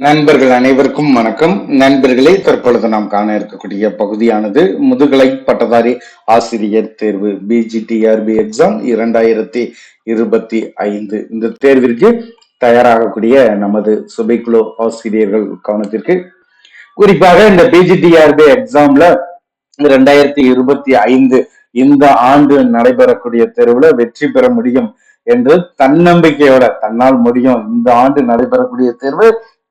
நண்பர்கள் அனைவருக்கும் வணக்கம். நண்பர்களே தற்பொழுது நாம் காண இருக்கக்கூடிய பகுதியானது முதுகலை பட்டதாரி ஆசிரியர் தேர்வு பிஜிடிஆர்பி எக்ஸாம் இரண்டாயிரத்தி இருபத்தி ஐந்து. இந்த தேர்விற்கு தயாராகக்கூடிய நமது சுபைக்குழு ஆசிரியர்கள் கவனத்திற்கு. குறிப்பாக இந்த பிஜிடிஆர்பி எக்ஸாம்ல இரண்டாயிரத்தி இருபத்தி ஐந்து இந்த ஆண்டு நடைபெறக்கூடிய தேர்வுல வெற்றி பெற முடியும் என்று தன்னம்பிக்கையோட தன்னால் முடியும் இந்த ஆண்டு நடைபெறக்கூடிய தேர்வு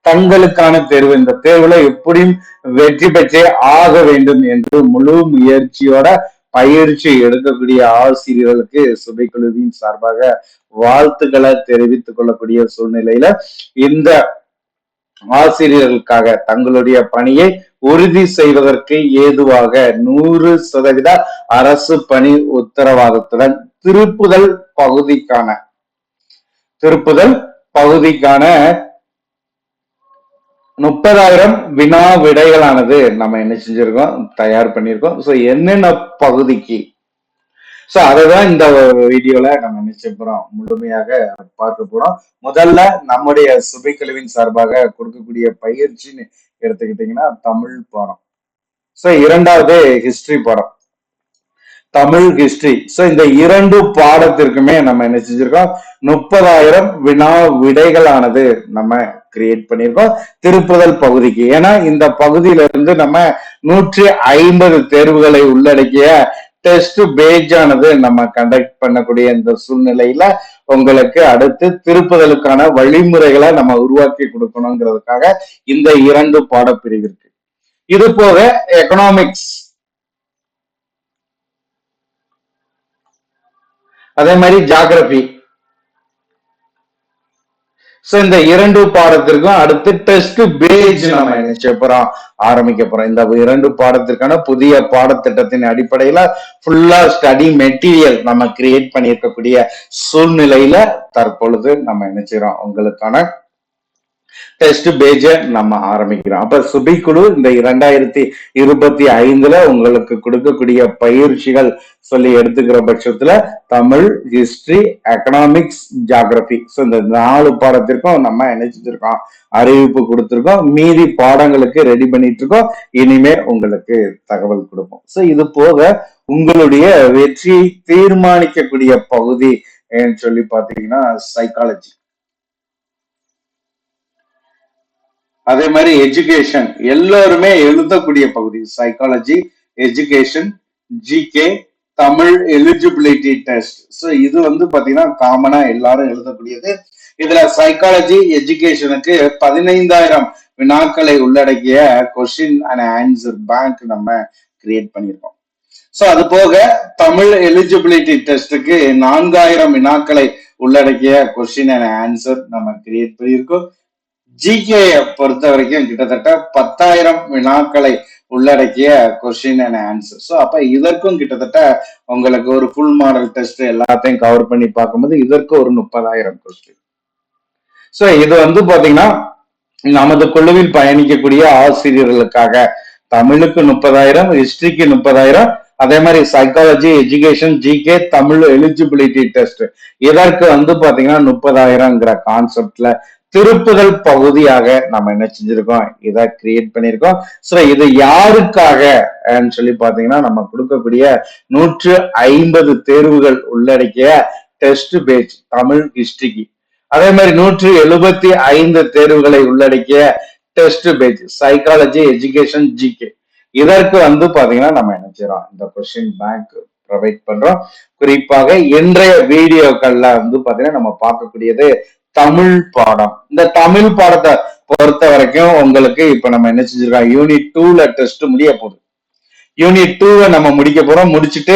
தங்களுக்கான தேர்வு. இந்த தேர்வுல எப்படியும் வெற்றி பெற்றே ஆக வேண்டும் என்று முழு முயற்சியோட பயிற்சி எடுக்கக்கூடிய ஆசிரியர்களுக்கு சுபைக்குழுவின் சார்பாக வாழ்த்துக்களை தெரிவித்துக் கொள்ளக்கூடிய சூழ்நிலையில இந்த ஆசிரியர்களுக்காக தங்களுடைய பணியை உறுதி செய்வதற்கு ஏதுவாக நூறு சதவீத அரசு பணி உத்தரவாதத்துடன் திருப்புதல் பகுதிக்கான திருப்புதல் பகுதிக்கான முப்பதாயிரம் வினா விடைகளானது நம்ம என்ன செஞ்சிருக்கோம்? தயார் பண்ணியிருக்கோம். ஸோ என்னென்ன பகுதிக்கு? ஸோ தான் இந்த வீடியோல நம்ம என்ன போறோம்? முழுமையாக பார்க்க போறோம். முதல்ல நம்முடைய சுபைக்கல்வியின் சார்பாக கொடுக்கக்கூடிய பயிற்சின்னு எடுத்துக்கிட்டீங்கன்னா தமிழ் பாடம். ஸோ இரண்டாவது ஹிஸ்டரி பாடம். தமிழ் ஹிஸ்டரி ஸோ இந்த இரண்டு பாடத்திற்குமே நம்ம என்ன செஞ்சிருக்கோம்? முப்பதாயிரம் வினா விடைகளானது நம்ம கிரியேட் பண்ணியிருக்கோம் திருப்புதல் பகுதிக்கு. ஏன்னா இந்த பகுதியில இருந்து நம்ம நூற்றி ஐம்பது தேர்வுகளை உள்ளடக்கிய டெஸ்ட் பேஜ் ஆனது நம்ம கண்டக்ட் பண்ணக்கூடிய இந்த சூழ்நிலையில உங்களுக்கு அடுத்து திருப்புதலுக்கான வழிமுறைகளை நம்ம உருவாக்கி கொடுக்கணுங்கிறதுக்காக இந்த இரண்டு பாடப்பிரிவிற்கு இது போக எக்கனாமிக்ஸ் அதே மாதிரி ஜாகிரபி சோ இந்த இரண்டு பாடத்திற்கும் அடுத்து டெஸ்ட் பேஜ் நம்ம நினைச்ச போறோம்? ஆரம்பிக்க போறோம். இந்த இரண்டு பாடத்திற்கான புதிய பாடத்திட்டத்தின் அடிப்படையில ஃபுல்லா ஸ்டடி மெட்டீரியல் நம்ம கிரியேட் பண்ணியிருக்கக்கூடிய சூழ்நிலையில தற்பொழுது நம்ம நினைச்சிரோம் உங்களுக்கான டெஸ்ட் பேஜ நம்ம ஆரம்பிக்கிறோம். அப்ப சுபிக்குழு இந்த இரண்டாயிரத்தி இருபத்தி ஐந்துல உங்களுக்கு கொடுக்கக்கூடிய பயிற்சிகள் சொல்லி எடுத்துக்கிற பட்சத்துல Tamil history economics geography so இந்த நாலு பாடத்திற்கும் நம்ம நினைச்சிருக்கோம் அறிவிப்பு கொடுத்துருக்கோம். மீதி பாடங்களுக்கு ரெடி பண்ணிட்டு இருக்கோம் இனிமே உங்களுக்கு தகவல் கொடுப்போம். ஸோ இது போக உங்களுடைய வெற்றியை தீர்மானிக்கக்கூடிய பகுதி சொல்லி பாத்தீங்கன்னா சைக்காலஜி அதே மாதிரி எஜுகேஷன் எல்லாருமே எழுதக்கூடிய பகுதி psychology education GK Tamil eligibility test so இது வந்து பாத்தீங்கன்னா காமனா எல்லாரும் எழுதக்கூடியது. இதுல சைக்காலஜி எஜுகேஷனுக்கு பதினைந்தாயிரம் வினாக்களை உள்ளடக்கிய கொஸ்டின் அண்ட் ஆன்சர் பேங்க் நம்ம கிரியேட் பண்ணியிருக்கோம். ஸோ அது போக தமிழ் எலிஜிபிலிட்டி டெஸ்ட்டுக்கு நான்காயிரம் வினாக்களை உள்ளடக்கிய கொஸ்டின் அண்ட் ஆன்சர் நம்ம கிரியேட் பண்ணியிருக்கோம். ஜிகே பொறுத்த வரைக்கும் கிட்டத்தட்ட பத்தாயிரம் வினாக்களை உள்ளடக்கிய கொஸ்டின் அண்ட் ஆன்சர் ஸோ அப்ப இதற்கும் கிட்டத்தட்ட உங்களுக்கு ஒரு ஃபுல் மாடல் டெஸ்ட் எல்லாத்தையும் கவர் பண்ணி பார்க்கும்போது இதற்கு ஒரு முப்பதாயிரம் கொஸ்டின் ஸோ இது வந்து பாத்தீங்கன்னா நமது குழுவில் பயணிக்கக்கூடிய ஆசிரியர்களுக்காக தமிழுக்கு முப்பதாயிரம் ஹிஸ்டரிக்கு முப்பதாயிரம் அதே மாதிரி psychology education GK Tamil eligibility test இதற்கு வந்து பாத்தீங்கன்னா முப்பதாயிரம்ங்கிற கான்செப்ட்ல திருப்புதல் பகுதியாக நம்ம என்ன செஞ்சிருக்கோம்? இதை கிரியேட் பண்ணியிருக்கோம் ஸோ இது யாருக்காக? சொல்லி பாத்தீங்கன்னா நம்ம கொடுக்கக்கூடிய நூற்று ஐம்பது தேர்வுகள் உள்ளடக்கிய டெஸ்ட் பேஜ் தமிழ் ஹிஸ்டரிக்கு அதே மாதிரி நூற்று எழுபத்தி ஐந்து தேர்வுகளை உள்ளடக்கிய test page psychology education GK இதற்கு வந்து பாத்தீங்கன்னா நம்ம என்ன செய்யறோம் இந்த கொஸ்டின் பேங்க் ப்ரொவைட் பண்றோம். குறிப்பாக இன்றைய வீடியோக்கள்ல வந்து பாத்தீங்கன்னா நம்ம பார்க்கக்கூடியது தமிழ் பாடம். இந்த தமிழ் பாடத்தை பொறுத்த வரைக்கும் உங்களுக்கு இப்ப நம்ம என்ன செஞ்சிருக்கோம்? யூனிட் டூல டெஸ்ட் முடிய போகுது. யூனிட் டூவை நம்ம முடிக்க போறோம். முடிச்சுட்டு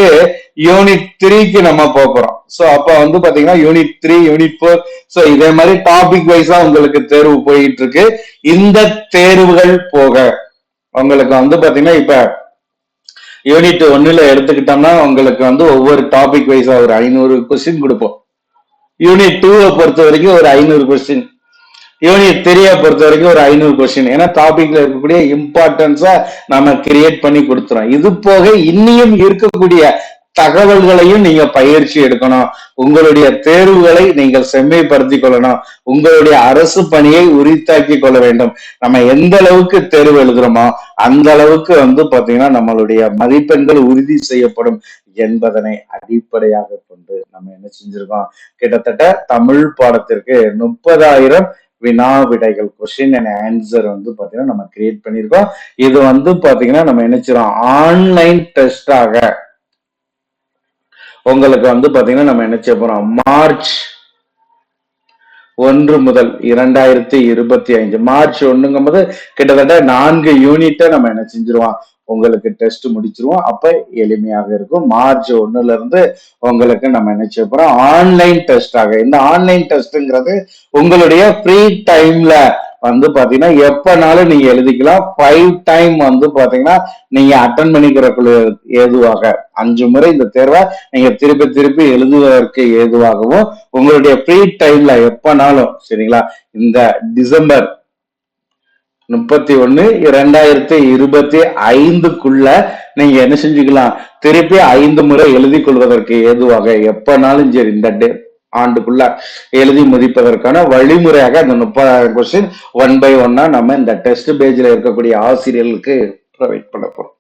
யூனிட் த்ரீக்கு நம்ம போக போறோம். ஸோ அப்ப வந்து பாத்தீங்கன்னா unit three unit four so இதே மாதிரி டாபிக் வைஸா உங்களுக்கு தேர்வு போயிட்டு இருக்கு. இந்த தேர்வுகள் போக உங்களுக்கு வந்து பாத்தீங்கன்னா இப்ப யூனிட் ஒன்னுல எடுத்துக்கிட்டோம்னா உங்களுக்கு வந்து ஒவ்வொரு டாபிக் வைஸா ஒரு ஐநூறு கொஸ்டின் கொடுப்போம். யூனிட் டூவை பொறுத்த வரைக்கும் ஒரு ஐநூறு கொஸ்டின் யூனிட் த்ரீயை பொறுத்த வரைக்கும் ஒரு ஐநூறு கொஸ்டின் ஏன்னா டாபிக்ல இருக்கக்கூடிய இம்பார்ட்டன்ஸா நம்ம கிரியேட் பண்ணி கொடுத்துறோம். இது போக இன்னியும் இருக்கக்கூடிய தகவல்களையும் நீங்க பயிற்சி எடுக்கணும். உங்களுடைய தேர்வுகளை நீங்கள் செம்மைப்படுத்திக் கொள்ளணும். உங்களுடைய அரசு பணியை உரித்தாக்கி கொள்ள வேண்டும். நம்ம எந்த அளவுக்கு தேர்வு எழுதுறோமோ அந்த அளவுக்கு வந்து பாத்தீங்கன்னா நம்மளுடைய மதிப்பெண்கள் உறுதி செய்யப்படும் என்பதனை அடிப்படையாக கொண்டு நம்ம என்ன செஞ்சிருக்கோம்? கிட்டத்தட்ட தமிழ் பாடத்திற்கு முப்பதாயிரம் வினா விடைகள் கொஸ்டின் அண்ட் ஆன்சர் வந்து பாத்தீங்கன்னா நம்ம கிரியேட் பண்ணியிருக்கோம். இது வந்து பாத்தீங்கன்னா நம்ம நினைச்சிரோம் ஆன்லைன் டெஸ்டாக உங்களுக்கு வந்து பார்த்தீங்கன்னா நம்ம என்ன செய்ய போறோம்? மார்ச் ஒன்று முதல் இரண்டாயிரத்தி இருபத்தி ஐந்து. மார்ச் ஒண்ணுங்கும் போது கிட்டத்தட்ட நான்கு யூனிட்டை நம்ம என்ன செஞ்சிருவோம்? உங்களுக்கு டெஸ்ட் முடிச்சிருவோம். அப்ப எளிமையாக இருக்கும். மார்ச் ஒண்ணுல இருந்து உங்களுக்கு நம்ம என்ன செய்ய போறோம்? ஆன்லைன் டெஸ்டாக இந்த ஆன்லைன் டெஸ்ட்ங்கிறது உங்களுடைய ஃப்ரீ டைம்ல வந்து பாத்தீங்கன்னா எப்பனாலும் நீங்க எழுதிக்கலாம். ஃபைவ் டைம் வந்து பாத்தீங்கன்னா நீங்க அட்டன் பண்ணிக்கிறக்குள்ள ஏதுவாக அஞ்சு முறை இந்த தேர்வை நீங்க திருப்பி திருப்பி எழுதுவதற்கு ஏதுவாகவும் உங்களுடைய ஃப்ரீ டைம்ல எப்பனாலும் சரிங்களா? இந்த டிசம்பர் முப்பத்தி ஒண்ணு இரண்டாயிரத்தி இருபத்தி ஐந்துக்குள்ள நீங்க என்ன செஞ்சுக்கலாம்? திருப்பி ஐந்து முறை எழுதி கொள்வதற்கு ஏதுவாக எப்பனாலும் சரி இந்த டே ஆண்டுக்குள்ள எழுதி முடிப்பதற்கான வழிமுறையாக அந்த முப்பதாயிரம் கொஸ்டின் ஒன் பை ஒன்னா நம்ம இந்த டெஸ்ட் பேஜ்ல இருக்கக்கூடிய ஆசிரியர்களுக்கு ப்ரொவைட் பண்ண போறோம்.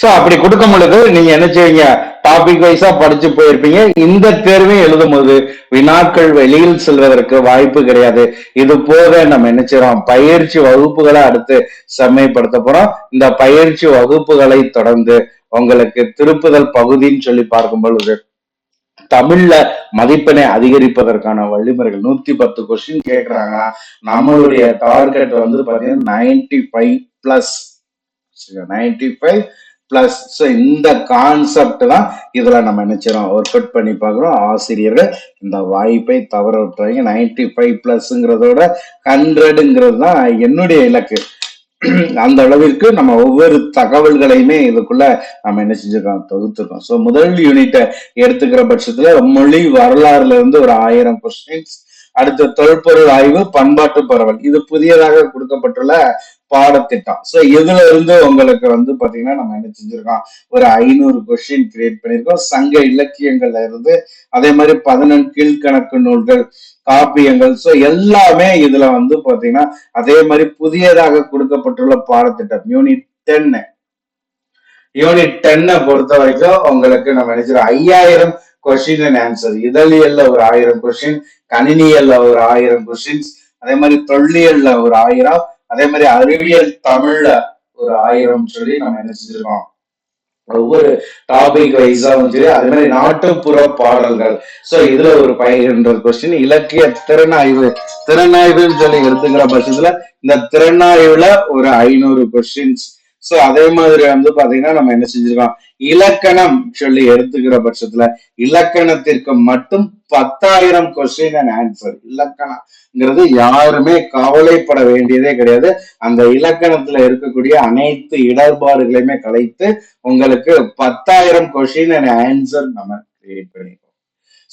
ஸோ அப்படி கொடுக்கும் பொழுது நீங்க என்ன செய்வீங்க? டாபிக் வைஸா படிச்சு போயிருப்பீங்க. இந்த தேர்வையும் எழுதும் போது வினாக்கள் வெளியில் செல்வதற்கு வாய்ப்பு கிடையாது. இது போக நம்ம என்ன செய்யறோம்? பயிற்சி வகுப்புகளை அடுத்து செம்மைப்படுத்த போறோம். இந்த பயிற்சி வகுப்புகளை தொடர்ந்து உங்களுக்கு திருப்புதல் பகுதின்னு சொல்லி பார்க்கும் பொழுது தமிழ்ல மதிப்பெண்ணை அதிகரிப்பதற்கான வழிமுறைகள். நூத்தி பத்து கொஸ்டின் கேக்குறாங்க. நம்மளுடைய டார்கெட் வந்து பாத்தீங்கன்னா ninety five plus ninety five plus so இந்த கான்செப்ட் தான் இதுல நம்ம நினைச்சிடும் ஒர்க் அவுட் பண்ணி பார்க்குறோம். ஆசிரியர்கள் இந்த வாய்ப்பை தவற விட்டுறாங்க நைன்டி ஃபைவ் பிளஸ்ங்கிறதோட ஹண்ட்ரடுங்கிறது தான் என்னுடைய இலக்கு. அந்த அளவிற்கு நம்ம ஒவ்வொரு தகவல்களையுமே இதுக்குள்ள நம்ம என்ன செஞ்சிருக்கோம்? தொகுத்துருக்கோம். ஸோ முதல் யூனிட்டை எடுத்துக்கிற பட்சத்துல மொழி வரலாறுல இருந்து ஒரு ஆயிரம் கொஸ்டின்ஸ் அடுத்த தொல்பொருள் ஆய்வு பண்பாட்டு பரவல். இது புதியதாக கொடுக்கப்பட்டுள்ள பாடத்திட்டம். சோ இதுல இருந்து உங்களுக்கு வந்து பாத்தீங்கன்னா நம்ம என்ன செஞ்சிருக்கோம்? ஒரு ஐநூறு கொஸ்டின் கிரியேட் பண்ணிருக்கோம். சங்க இலக்கியங்கள்ல இருந்து அதே மாதிரி பதினெண் கீழ்கணக்கு நூல்கள் காப்பியங்கள். சோ எல்லாமே இதுல வந்து பாத்தீங்கன்னா அதே மாதிரி புதியதாக கொடுக்கப்பட்டுள்ள பாடத்திட்டம். யூனிட் டென்னு யூனிட் டென்னை பொறுத்த வரைக்கும் உங்களுக்கு நம்ம நினைச்சிடும் ஐயாயிரம் கொஸ்டின் அண்ட் ஆன்சர் இதழியல்ல ஒரு ஆயிரம் கொஸ்டின் கணினியல்ல ஒரு ஆயிரம் கொஸ்டின்ஸ் அதே மாதிரி தொல்லியல்ல ஒரு ஆயிரம் அதே மாதிரி அறிவியல் தமிழ்ல ஒரு ஆயிரம் சொல்லி நம்ம என்ன செஞ்சிருக்கோம்? ஒவ்வொரு டாபிக் வைஸாவும் சரி அதே மாதிரி நாட்டுப்புற பாடல்கள். சோ இதுல ஒரு பயிர் கொஸ்டின் இலக்கிய திறனாய்வு. திறனாய்வுன்னு சொல்லி எடுத்துக்கிற பட்சத்துல இந்த திறனாய்வுல ஒரு ஐநூறு கொஸ்டின்ஸ் சோ அதே மாதிரி வந்து பாத்தீங்கன்னா நம்ம என்ன செஞ்சிருக்கோம் இலக்கணம் சொல்லி எடுத்துக்கிற பட்சத்துல இலக்கணத்திற்கு மட்டும் பத்தாயிரம் கொஸ்டின் அண்ட் ஆன்சர் இலக்கணம்ங்கிறது யாருமே கவலைப்பட வேண்டியதே கிடையாது. அந்த இலக்கணத்துல இருக்கக்கூடிய அனைத்து இடர்பாடுகளையுமே கலைத்து உங்களுக்கு பத்தாயிரம் கொஸ்டின் அண்ட் ஆன்சர் நம்ம கிரியேட் பண்ணி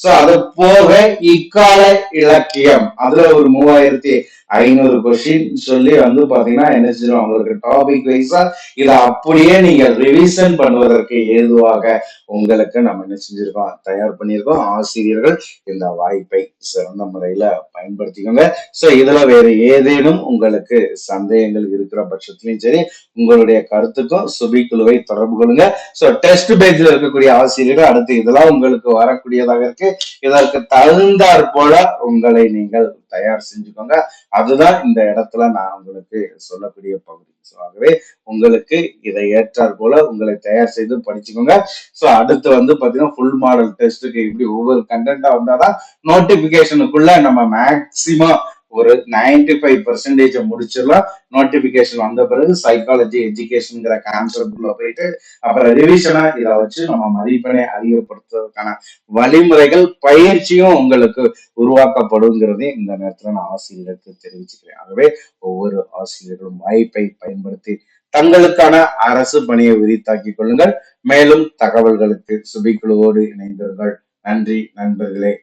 சோ அது போக இக்கால இலக்கியம். அதுல ஒரு மூவாயிரத்தி ஐநூறு கொஸ்டின் சொல்லி வந்து பாத்தீங்கன்னா என்ன செய்யணும் உங்களுக்கு டாபிக் வைஸா இதை அப்படியே நீங்க ரிவிஷன் பண்ணுவதற்கு ஏதுவாக உங்களுக்கு நம்ம என்ன செஞ்சிருக்கோம்? தயார் பண்ணியிருக்கோம். ஆசிரியர்கள் இந்த வாய்ப்பை சிறந்த முறையில பயன்படுத்திக்கோங்க. சோ இதுல வேற ஏதேனும் உங்களுக்கு சந்தேகங்கள் இருக்கிற பட்சத்திலையும் சரி உங்களுடைய கருத்துக்கும் சுபி குழுவை தொடர்பு கொள்ளுங்க. சோ டெஸ்ட் பேஜ்ல இருக்கக்கூடிய ஆசிரியர்கள் அடுத்து இதெல்லாம் உங்களுக்கு வரக்கூடியதாக இருக்கு. இதற்கு தகுந்தாற் போல உங்களை நீங்கள் தயார் செஞ்சுக்கோங்க. அதுதான் இந்த இடத்துல நான் உங்களுக்கு சொல்லக்கூடிய பகுதி. ஸோ ஆகவே உங்களுக்கு இதை ஏற்றாற் போல உங்களை தயார் செய்து படிச்சுக்கோங்க. ஸோ அடுத்து வந்து பாத்தீங்கன்னா ஃபுல் மாடல் டெஸ்ட்டுக்கு இப்படி ஒவ்வொரு கண்டென்ட்டாக வந்தாதான் நோட்டிபிகேஷனுக்குள்ள நம்ம மேக்சிமம் ஒரு நைன்டி ஃபைவ் பர்சன்டேஜ் முடிச்சிடலாம். நோட்டிபிகேஷன் வந்த பிறகு சைக்காலஜி எஜுகேஷனுங்கிற கான்செப்ட்ல போயிட்டு அப்புறம் ரிவிஷனா இதை வச்சு நம்ம மதிப்பெண்ணை அதிகப்படுத்துவதற்கான வழிமுறைகள் பயிற்சியும் உங்களுக்கு உருவாக்கப்படுங்கிறதே இந்த நேரத்துல நான் ஆசிரியருக்கு தெரிவிச்சுக்கிறேன். ஆகவே ஒவ்வொரு ஆசிரியர்களும் வாய்ப்பை பயன்படுத்தி தங்களுக்கான அரசு பணியை விரித்தாக்கிக் கொள்ளுங்கள். மேலும் தகவல்களுக்கு சுபிக்குழுவோடு இணைந்தீர்கள் நன்றி நண்பர்களே.